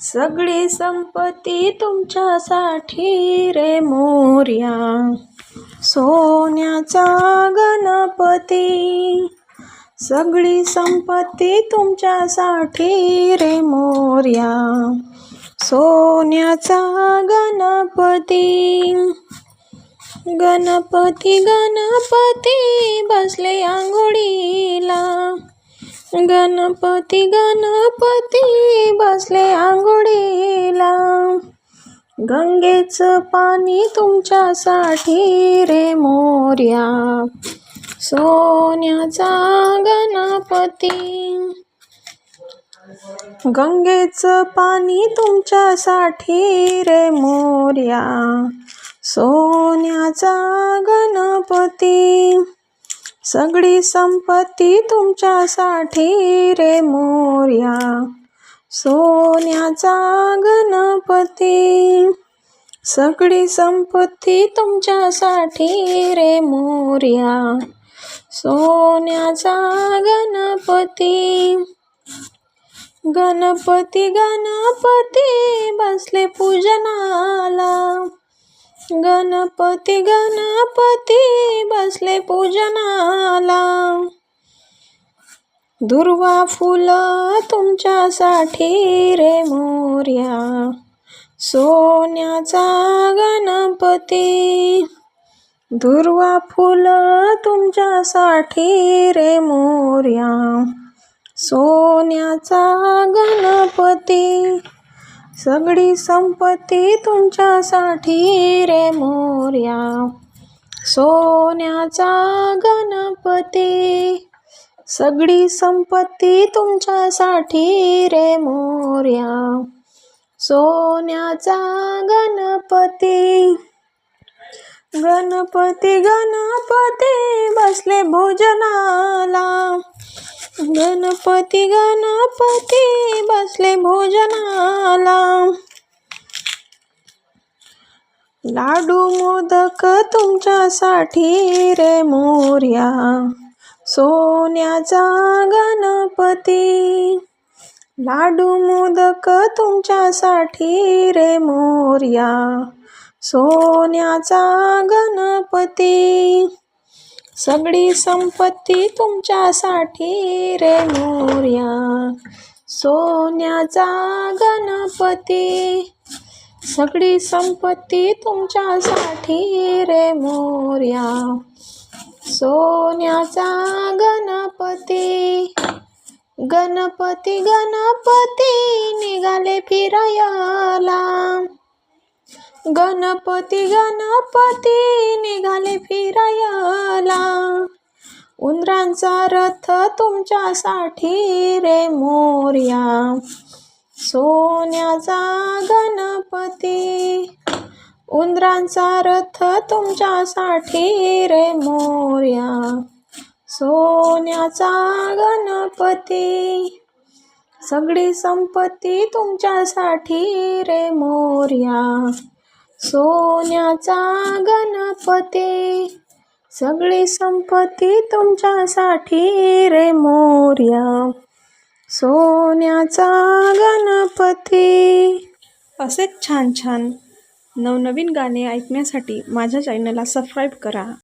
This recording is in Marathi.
सगळी संपत्ती तुमच्यासाठी रे मोर्या. सोन्याचा गणपती. सगळी संपत्ती तुमच्यासाठी रे मोर्या. सोन्याचा गणपती. गणपती गणपती बसले आंघोळीला. गणपती गणपती बसले गंगेचं पाणी तुमच्यासाठी रे मोर्या. सोन्याचा गणपती. गंगेचं पाणी तुमच्यासाठी रे मोर्या. सोन्याचा गणपती. सगळी संपत्ती तुमच्यासाठी रे मोर्या. सोन्याचा गणपती सगळी संपत्ती तुमच्यासाठी रे मोर्या. सोन्याचा गणपती गणपती गणपती बसले पूजनाला. गणपती गणपती बसले पूजनाला. दुर्वा फुलं तुमच्यासाठी रे मोर्या. सोन्याचा गणपती. दुर्वा फुलं तुमच्यासाठी रे मोर्या. सोन्याचा गणपती. सगळी संपत्ती तुमच्यासाठी रे मोर्या. सोन्याचा गणपती. सगळी संपत्ती तुमच्यासाठी रे मोर्या. सोन्याचा गणपती. गणपती गणपती बसले भोजनाला. गणपती गणपती बसले भोजनाला. लाडू मोदक तुमच्यासाठी रे मोर्या. सोन्याचा गणपती. लाडू मोदक तुमच्यासाठी रे मोर्या. सोन्याचा गणपती. सगळी संपत्ती तुमच्यासाठी रे मोर्या. सोन्याचा गणपती. सगळी संपत्ती तुमच्यासाठी रे मोर्या. सोन्याचा गणपती गणपती गणपती निघाले फिरायला. गणपती गणपती निघाले फिरायला. उंदरांचा रथ तुमच्यासाठी रे मोर्या. सोन्याचा गणपती उंदरांचा रथ तुमच्यासाठी रे मोर्या. सोन्याचा गणपती. सगळी संपत्ती तुमच्यासाठी रे मोर्या. सोन्याचा गणपती. सगळी संपत्ती तुमच्यासाठी रे मोर्या. सोन्याचा गणपती. असेच छान छान नवनवीन गाणे ऐकण्यासाठी माझ्या चॅनलला सबस्क्राईब करा.